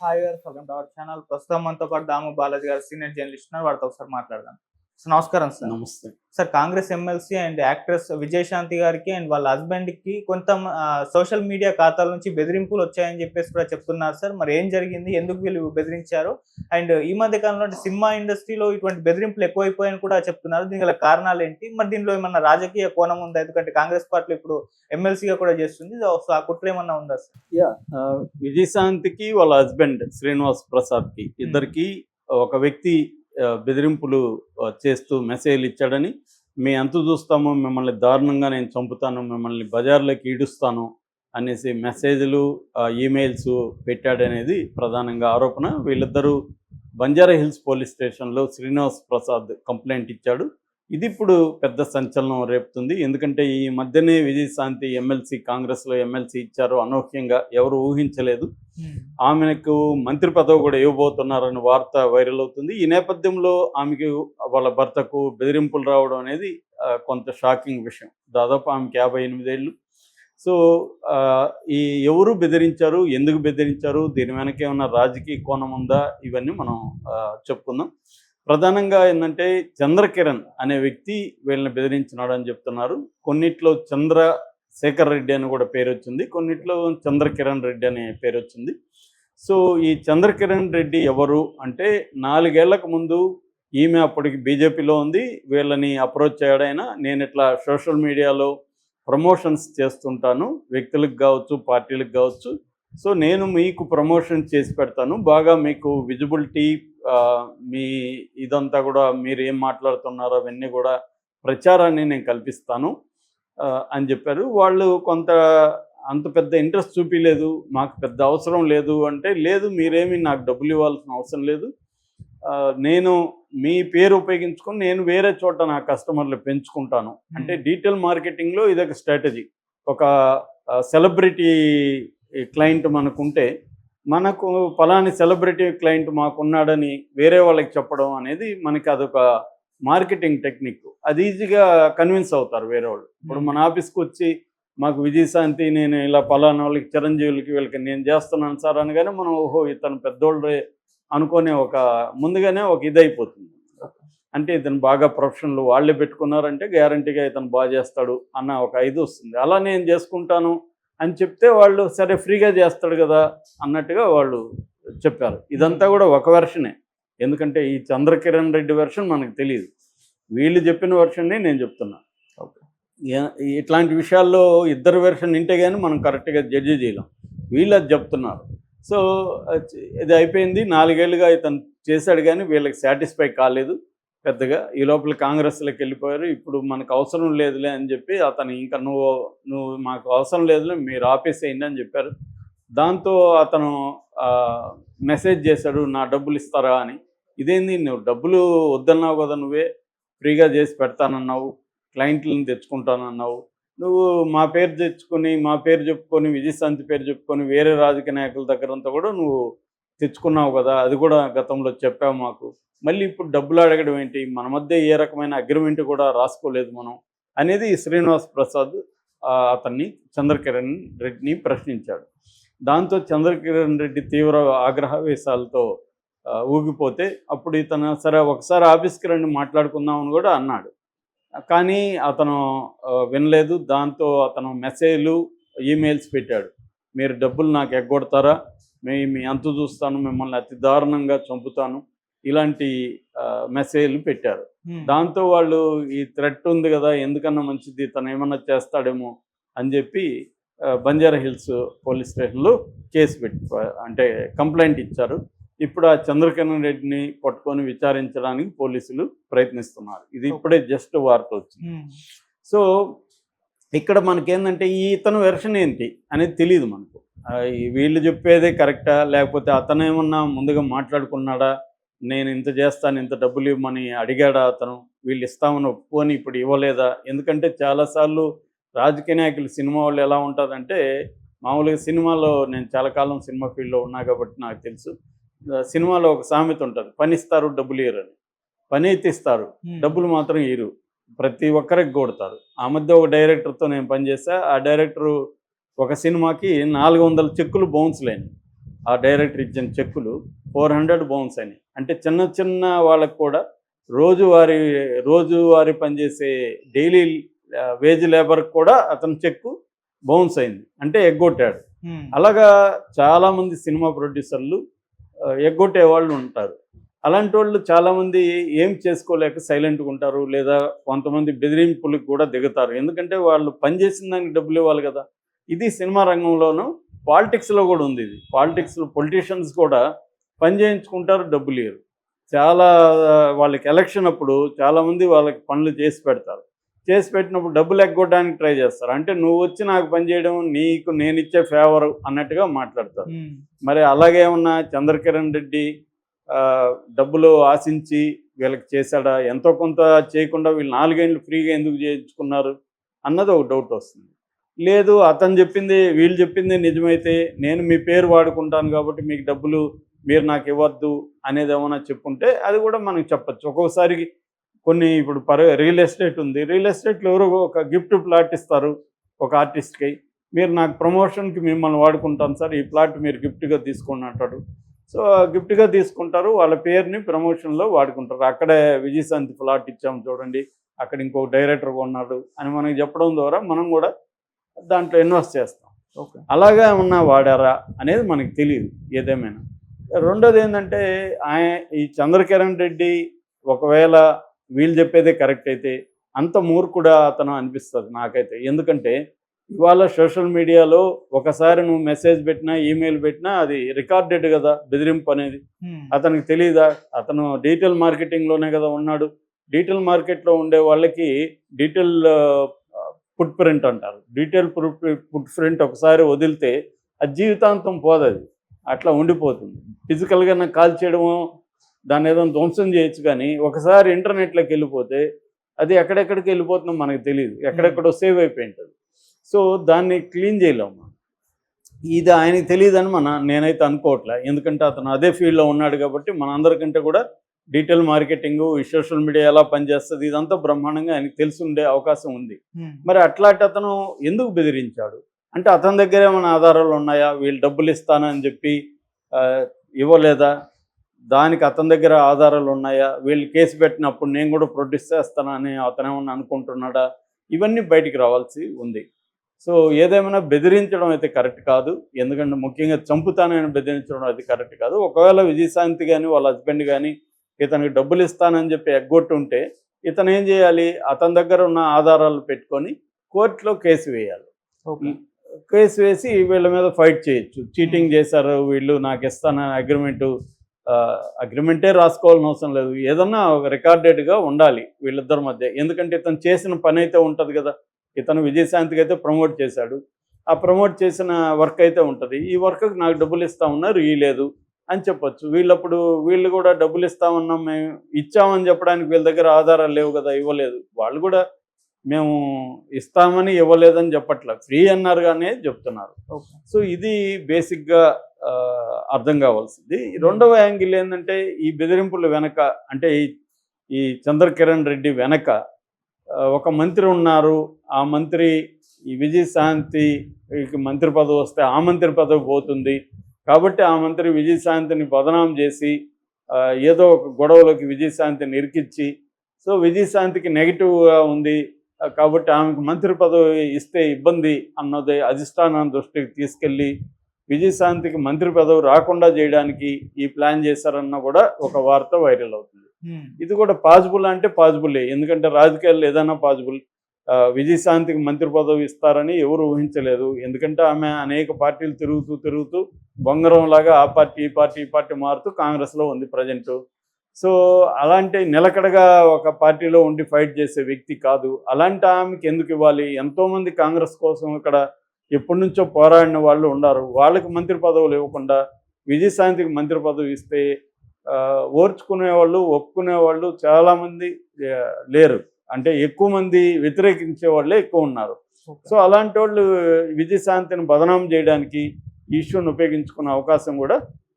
Hi గారు welcome to our channel ప్రస్తుతం మనతో పాటు దాము బాలాజీ గారు సీనియర్ జర్నలిస్ట్ ఉన్నారు వారితో ఒకసారి మాట్లాడదాం నమస్కారం సార్. నమస్తే. Sir Congress MLC and actress Vijayashanti గారికి అండ్ వాళ్ళ హస్బెండ్కి కొంత సోషల్ మీడియా ఖాతాల నుంచి బెదిరింపులు వచ్చాయని చెప్పేసి కూడా చెప్తున్నారు సార్. మరి ఏం జరిగింది? ఎందుకు వీళ్ళు బెదిరించారు? అండ్ ఈ మధ్య కాలంలో సినిమా ఇండస్ట్రీలో ఇటువంటి బెదిరింపులు ఎక్కువైపోయాయని కూడా చెప్తున్నారు. దీనికి గల కారణాలు ఏంటి? మరి దీనిలో ఏమన్నా రాజకీయ కోణం ఉందా? ఎందుకంటే కాంగ్రెస్ పార్టీ ఇప్పుడు ఎమ్మెల్సీగా కూడా చేస్తుంది. సో ఆ కుట్ర ఏమన్నా ఉందా సార్? యా విజయశాంతికి వాళ్ళ హస్బెండ్ శ్రీనివాస్ ప్రసాద్కి ఇద్దరికి ఒక వ్యక్తి బెదిరింపులు చేస్తూ మెసేజ్లు ఇచ్చాడని మీ అంతు చూస్తాము మిమ్మల్ని దారుణంగా నేను చంపుతాను మిమ్మల్ని బజార్లోకి ఈడుస్తాను అనేసి మెసేజ్లు ఈమెయిల్స్ పెట్టాడనేది ప్రధానంగా ఆరోపణ. వీళ్ళిద్దరూ బంజారా హిల్స్ పోలీస్ స్టేషన్లో శ్రీనివాస్ ప్రసాద్ కంప్లైంట్ ఇచ్చాడు. ఇది ఇప్పుడు పెద్ద సంచలనం రేపుతుంది. ఎందుకంటే ఈ మధ్యనే విజయశాంతి ఎమ్మెల్సీ కాంగ్రెస్లో ఎమ్మెల్సీ ఇచ్చారు. అనూహ్యంగా ఎవరు ఊహించలేదు. ఆమెకు మంత్రి పదవి కూడా ఇవ్వబోతున్నారని వార్త వైరల్ అవుతుంది. ఈ నేపథ్యంలో ఆమెకి వాళ్ళ భర్తకు బెదిరింపులు రావడం అనేది కొంత షాకింగ్ విషయం. దాదాపు ఆమెకి యాభై ఎనిమిదేళ్ళు సో ఈ ఎవరు బెదిరించారు? ఎందుకు బెదిరించారు? దీని వెనక ఏమన్నా రాజకీయ కోణం ఉందా? ఇవన్నీ మనం చెప్పుకుందాం. ప్రధానంగా ఏంటంటే చంద్రకిరణ్ అనే వ్యక్తి వీళ్ళని బెదిరించినాడు అని చెప్తున్నారు. కొన్నిట్లో చంద్ర శేఖర్ రెడ్డి అని కూడా పేరు వచ్చింది. కొన్నిట్లో చంద్రకిరణ్ రెడ్డి అనే పేరు వచ్చింది. సో ఈ చంద్రకిరణ్ రెడ్డి ఎవరు అంటే నాలుగేళ్ళకు ముందు ఈమె అప్పటికి బీజేపీలో ఉంది. వీళ్ళని అప్రోచ్ చేయడైనా నేను ఇట్లా సోషల్ మీడియాలో ప్రమోషన్స్ చేస్తుంటాను. వ్యక్తులకు కావచ్చు పార్టీలకు కావచ్చు. సో నేను మీకు ప్రమోషన్ చేసి పెడతాను. బాగా మీకు విజిబిలిటీ మీ ఇదంతా కూడా మీరు ఏం మాట్లాడుతున్నారో అవన్నీ కూడా ప్రచారాన్ని నేను కల్పిస్తాను అని చెప్పారు. వాళ్ళు కొంత అంత పెద్ద ఇంట్రెస్ట్ చూపించలేదు మాకు పెద్ద అవసరం లేదు అంటే లేదు మీరేమి నాకు డబ్బులు ఇవ్వాల్సిన అవసరం లేదు. నేను మీ పేరు ఉపయోగించుకొని నేను వేరే చోట నా కస్టమర్లు పెంచుకుంటాను. అంటే డీటెయిల్ మార్కెటింగ్లో ఇదొక స్ట్రాటజీ. ఒక సెలబ్రిటీ క్లయింట్ మనకుంటే మనకు ఫలాని సెలబ్రిటీ క్లయింట్ మాకున్నాడని వేరే వాళ్ళకి చెప్పడం అనేది మనకి అదొక మార్కెటింగ్ టెక్నిక్ అది ఈజీగా కన్విన్స్ అవుతారు వేరే వాళ్ళు. ఇప్పుడు మన ఆఫీస్కి వచ్చి మాకు విజయశాంతి నేను ఇలా పలానా వాళ్ళకి చిరంజీవులకి వీళ్ళకి నేను చేస్తున్నాను సార్ అనగానే మనం ఓహో ఇతను పెద్దోళ్ళే అనుకునే ఒక ముందుగానే ఒక ఇది అయిపోతుంది అంటే ఇతను బాగా ప్రొఫెషనల్ వాళ్ళే పెట్టుకున్నారంటే గ్యారంటీగా ఇతను బాగా చేస్తాడు అన్న ఒక ఇది వస్తుంది. అలా నేను చేసుకుంటాను. అని చెప్తే వాళ్ళు సరే ఫ్రీగా చేస్తాడు కదా అన్నట్టుగా వాళ్ళు చెప్పారు. ఇదంతా కూడా ఒక వెర్షనే ఎందుకంటే ఈ చంద్రకిరణ్ రెడ్డి వెర్షన్ మనకు తెలియదు వీళ్ళు చెప్పిన వెర్షన్నే నేను చెప్తున్నా. ఇట్లాంటి విషయాల్లో ఇద్దరు వెర్షన్ వింటే కానీ మనం కరెక్ట్గా జడ్జి చేయలేం. వీళ్ళు అది చెప్తున్నారు. సో ఇది అయిపోయింది. నాలుగేళ్ళుగా ఇతను చేశాడు కానీ వీళ్ళకి సాటిస్ఫై కాలేదు. పెద్దగా. ఈ లోపల కాంగ్రెస్లోకి వెళ్ళిపోయారు. ఇప్పుడు మనకు అవసరం లేదులే అని చెప్పి అతను ఇంకా నువ్వు నువ్వు మాకు అవసరం లేదులే మీరు ఆపేసేయండి అని చెప్పారు. దాంతో అతను మెసేజ్ చేశాడు నా డబ్బులు ఇస్తారా? అని. ఇదేంది? నువ్వు డబ్బులు వద్దన్నావు కదా నువ్వే. ఫ్రీగా చేసి పెడతానన్నావు. క్లయింట్లను తెచ్చుకుంటానన్నావు. నువ్వు మా పేరు తెచ్చుకొని మా పేరు చెప్పుకొని విజయశాంతి పేరు చెప్పుకొని వేరే రాజకీయ నాయకుల దగ్గరంతా కూడా నువ్వు తెచ్చుకున్నావు కదా అది కూడా గతంలో చెప్పావు మాకు. మళ్ళీ ఇప్పుడు డబ్బులు అడగడం ఏంటి? మన మధ్య ఏ రకమైన అగ్రిమెంట్ కూడా రాసుకోలేదు మనం అనేది శ్రీనివాస్ ప్రసాద్ అతన్ని చంద్రకిరణ్ రెడ్డిని ప్రశ్నించాడు. దాంతో చంద్రకిరణ్ రెడ్డి తీవ్ర ఆగ్రహవేశాలతో ఊగిపోతే అప్పుడు ఇతను సరే ఒకసారి ఆఫీస్కి రండి మాట్లాడుకుందామని కూడా అన్నాడు. కానీ అతను వినలేదు. దాంతో అతను మెసేజ్లు ఈమెయిల్స్ పెట్టాడు. మీరు డబ్బులు నాకు ఎగ్గొడతారా? మీ మీ అంతు చూస్తాను మిమ్మల్ని అతి దారుణంగా చంపుతాను ఇలాంటి మెసేజ్లు పెట్టారు. దాంతో వాళ్ళు ఈ థ్రెట్ ఉంది కదా ఎందుకన్నా మంచిది తను ఏమన్నా చేస్తాడేమో అని చెప్పి బంజారా హిల్స్ పోలీస్ స్టేషన్లో కేసు పెట్టి అంటే కంప్లైంట్ ఇచ్చారు. ఇప్పుడు ఆ చంద్రకిరణ్ రెడ్డిని పట్టుకొని విచారించడానికి పోలీసులు ప్రయత్నిస్తున్నారు. ఇది ఇప్పుడే జస్ట్ వార్త వచ్చింది. సో ఇక్కడ మనకేంటంటే ఈ ఇతను వెర్షన్ ఏంటి అనేది తెలియదు మనకు. వీళ్ళు చెప్పేదే కరెక్టా లేకపోతే అతను ఏమన్నా ముందుగా మాట్లాడుకున్నాడా? నేను ఇంత చేస్తాను ఇంత డబ్బులు ఇవ్వమని అడిగాడా అతను? వీళ్ళు ఇస్తామని ఒప్పుకొని ఇప్పుడు ఇవ్వలేదా? ఎందుకంటే చాలాసార్లు రాజకీయ నాయకులు సినిమా వాళ్ళు ఎలా ఉంటుందంటే మామూలుగా సినిమాలో నేను చాలా కాలం సినిమా ఫీల్డ్లో ఉన్నా కాబట్టి నాకు తెలుసు. సినిమాలో ఒక సామెత ఉంటుంది పని ఇస్తారు డబ్బులు ఇయ్యరు అని పని అయితే ఇస్తారు డబ్బులు మాత్రం ఇరు ప్రతి ఒక్కరికి కొడతారు. ఆ మధ్య ఒక డైరెక్టర్తో నేను పనిచేసా ఆ డైరెక్టరు ఒక సినిమాకి నాలుగు వందల చెక్కులు బౌన్స్ లేని. ఆ డైరెక్టర్ ఇచ్చిన చెక్కులు ఫోర్ హండ్రెడ్ బౌన్స్ అయినాయి అంటే చిన్న చిన్న వాళ్ళకు కూడా రోజువారీ రోజువారీ పనిచేసే డైలీ వేజ్ లేబర్ కూడా అతని చెక్కు బౌన్స్ అయింది. అంటే ఎగ్గొట్టాడు. అలాగా చాలామంది సినిమా ప్రొడ్యూసర్లు ఎగ్గొట్టే వాళ్ళు ఉంటారు. అలాంటి వాళ్ళు చాలామంది ఏం చేసుకోలేక సైలెంట్గా ఉంటారు లేదా కొంతమంది బెదిరింపులకు కూడా దిగుతారు. ఎందుకంటే వాళ్ళు పనిచేసిన దానికి డబ్బులు ఇవ్వాలి కదా. ఇది సినిమా రంగంలోనూ పాలిటిక్స్లో కూడా ఉంది ఇది. పాలిటిక్స్లో పొలిటీషియన్స్ కూడా పని చేయించుకుంటారు డబ్బులు ఇవ్వరు చాలా వాళ్ళకి ఎలక్షన్ అప్పుడు చాలామంది వాళ్ళకి పనులు చేసి పెడతారు. చేసి పెట్టినప్పుడు డబ్బులు ఎగ్గొట్టడానికి ట్రై చేస్తారు. అంటే నువ్వు వచ్చి నాకు పని చేయడం నీకు నేను ఇచ్చే ఫేవర్ అన్నట్టుగా మాట్లాడతారు. మరి అలాగే ఉన్న చంద్రకిరణ్ రెడ్డి డబ్బులు ఆశించి వీళ్ళకి చేశాడా? ఎంతో కొంత చేయకుండా వీళ్ళు నాలుగేళ్ళు ఫ్రీగా ఎందుకు చేయించుకున్నారు అన్నది ఒక డౌట్ వస్తుంది. లేదు అతను చెప్పింది వీళ్ళు చెప్పింది నిజమైతే నేను మీ పేరు వాడుకుంటాను కాబట్టి మీకు డబ్బులు మీరు నాకు ఇవ్వద్దు అనేది ఏమైనా చెప్పుంటే అది కూడా మనకి చెప్పచ్చు. ఒక్కొక్కసారి కొన్ని ఇప్పుడు పర రియల్ ఎస్టేట్ ఉంది. రియల్ ఎస్టేట్లో ఎవరో ఒక గిఫ్ట్ ప్లాట్ ఇస్తారు ఒక ఆర్టిస్ట్కి. మీరు నాకు ప్రమోషన్కి మిమ్మల్ని వాడుకుంటాను సార్ ఈ ప్లాట్ మీరు గిఫ్ట్గా తీసుకోండి అంటాడు. సో గిఫ్ట్గా తీసుకుంటారు. వాళ్ళ పేరుని ప్రమోషన్లో వాడుకుంటారు. అక్కడే విజయశాంతి ప్లాట్ ఇచ్చాము చూడండి. అక్కడ ఇంకో డైరెక్టర్ ఉన్నాడు అని మనకి చెప్పడం ద్వారా మనం కూడా దాంట్లో ఇన్వెస్ట్ చేస్తాం. ఓకే. అలాగా ఏమన్నా వాడారా అనేది మనకి తెలియదు ఏదేమైనా. రెండోది ఏంటంటే ఆయన ఈ చంద్రకిరణ్ రెడ్డి ఒకవేళ వీళ్ళు చెప్పేదే కరెక్ట్ అయితే అంత మూర్ఖుడా అతను అనిపిస్తుంది నాకైతే. ఎందుకంటే ఇవాళ సోషల్ మీడియాలో ఒకసారి నువ్వు మెసేజ్ పెట్టినా ఈమెయిల్ పెట్టినా అది రికార్డెడ్ కదా బెదిరింపు అనేది. అతనికి తెలియదా అతను డీటెయిల్ మార్కెటింగ్లోనే కదా ఉన్నాడు. డీటెయిల్ మార్కెట్లో ఉండే వాళ్ళకి డీటెయిల్ ఫుట్ ప్రింట్ అంటారు. డీటెయిల్ ఫుట్ ప్రింట్ ఒకసారి వదిలితే అది జీవితాంతం పోదది. అట్లా ఉండిపోతుంది. ఫిజికల్గా నాకు కాల్ చేయడము దాన్ని ఏదో ధ్వంసం చేయొచ్చు కానీ ఒకసారి ఇంటర్నెట్లోకి వెళ్ళిపోతే అది ఎక్కడెక్కడికి వెళ్ళిపోతుందో మనకు తెలియదు ఎక్కడెక్కడో సేవ్ అయిపోయి ఉంటుంది సో దాన్ని క్లీన్ చేయలేము? ఇది ఆయనకి తెలియదని మన నేనైతే అనుకోవట్లే. ఎందుకంటే అతను అదే ఫీల్డ్లో ఉన్నాడు కాబట్టి మన అందరికంటే కూడా డీటెయిల్ మార్కెటింగ్ ఈ సోషల్ మీడియా ఎలా పనిచేస్తుంది ఇదంతా బ్రహ్మాండంగా ఆయనకి తెలిసి ఉండే అవకాశం ఉంది. మరి అట్లాంటి అతను ఎందుకు బెదిరించాడు? అంటే అతని దగ్గర ఏమైనా ఆధారాలు ఉన్నాయా? వీళ్ళు డబ్బులు ఇస్తానని చెప్పి ఇవ్వలేదా? దానికి అతని దగ్గర ఆధారాలు ఉన్నాయా? వీళ్ళు కేసు పెట్టినప్పుడు నేను కూడా ప్రొడ్యూస్ చేస్తానని అతను ఏమన్నా అనుకుంటున్నాడా? ఇవన్నీ బయటికి రావాల్సి ఉంది. సో ఏదేమైనా బెదిరించడం అయితే కరెక్ట్ కాదు. ఎందుకంటే ముఖ్యంగా చంపుతానని బెదిరించడం అది కరెక్ట్ కాదు. ఒకవేళ విజయశాంతి కానీ వాళ్ళ హస్బెండ్ కానీ ఇతనికి డబ్బులు ఇస్తానని చెప్పి ఎగ్గొట్టుంటే ఇతను ఏం చేయాలి? అతని దగ్గర ఉన్న ఆధారాలు పెట్టుకొని కోర్టులో కేసు వేయాలి. కేసు వేసి వీళ్ళ మీద ఫైట్ చేయొచ్చు. చీటింగ్ చేశారు వీళ్ళు నాకు ఇస్తానని అగ్రిమెంటు అగ్రిమెంటే రాసుకోవాల్సిన అవసరం లేదు. ఏదన్నా ఒక రికార్డెడ్గా ఉండాలి వీళ్ళిద్దరి మధ్య. ఎందుకంటే ఇతను చేసిన పని అయితే ఉంటుంది కదా. ఇతను విజయశాంతికి అయితే ప్రమోట్ చేశాడు. ఆ ప్రమోట్ చేసిన వర్క్ అయితే ఉంటుంది. ఈ వర్క్కి నాకు డబ్బులు ఇస్తా ఉన్నారు ఇయ్యలేదు అని చెప్పొచ్చు. వీళ్ళప్పుడు వీళ్ళు కూడా డబ్బులు ఇస్తామన్నాం మేము ఇచ్చామని చెప్పడానికి వీళ్ళ దగ్గర ఆధారాలు లేవు కదా ఇవ్వలేదు. వాళ్ళు కూడా మేము ఇస్తామని ఇవ్వలేదని చెప్పట్లే. ఫ్రీ అన్నారు కానీ చెప్తున్నారు సో ఇది బేసిక్గా అర్థం కావాల్సింది. రెండవ యాంగిల్ ఏంటంటే ఈ బెదిరింపుల వెనక అంటే ఈ ఈ చంద్రకిరణ్ రెడ్డి వెనక ఒక మంత్రి ఉన్నారు. ఆ మంత్రి ఈ విజయశాంతికి మంత్రి పదవి వస్తే ఆ మంత్రి పదవి పోతుంది. కాబట్టి ఆ మంత్రి విజయశాంతిని బదనాం చేసి ఏదో ఒక గొడవలోకి విజయశాంతిని ఇరికిచ్చి సో విజయశాంతికి నెగిటివ్గా ఉంది. కాబట్టి ఆమెకు మంత్రి పదవి ఇస్తే ఇబ్బంది అన్నది అధిష్టానం దృష్టికి తీసుకెళ్ళి విజయశాంతికి మంత్రి పదవి రాకుండా చేయడానికి ఈ ప్లాన్ చేశారన్న కూడా ఒక వార్త వైరల్ అవుతుంది. Hmm. ఇది కూడా పాజిబుల్ అంటే పాజిబులే. ఎందుకంటే రాజకీయాల్లో ఏదైనా పాజిబుల్. విజయశాంతికి మంత్రి పదవి ఇస్తారని ఎవరు ఊహించలేదు. ఎందుకంటే ఆమె అనేక పార్టీలు తిరుగుతూ తిరుగుతూ బొంగరం లాగా ఆ పార్టీ ఈ పార్టీ ఈ పార్టీ మారుతూ కాంగ్రెస్లో ఉంది ప్రజెంట్. సో అలాంటి నిలకడగా ఒక పార్టీలో ఉండి ఫైట్ చేసే వ్యక్తి కాదు. అలాంటి ఆమెకి ఎందుకు ఇవ్వాలి? ఎంతోమంది కాంగ్రెస్ కోసం ఇక్కడ ఎప్పటి నుంచో పోరాడిన వాళ్ళు ఉన్నారు. వాళ్ళకి మంత్రి పదవులు ఇవ్వకుండా విజయశాంతికి మంత్రి పదవి ఇస్తే ఆ, ఓర్చుకునే వాళ్ళు ఒప్పుకునే వాళ్ళు చాలామంది లేరు అంటే ఎక్కువ మంది వ్యతిరేకించే వాళ్ళే ఎక్కువ ఉన్నారు. సో అలాంటి వాళ్ళు విజయశాంతిని బదనాం చేయడానికి ఈ ఇష్యూని ఉపయోగించుకునే అవకాశం కూడా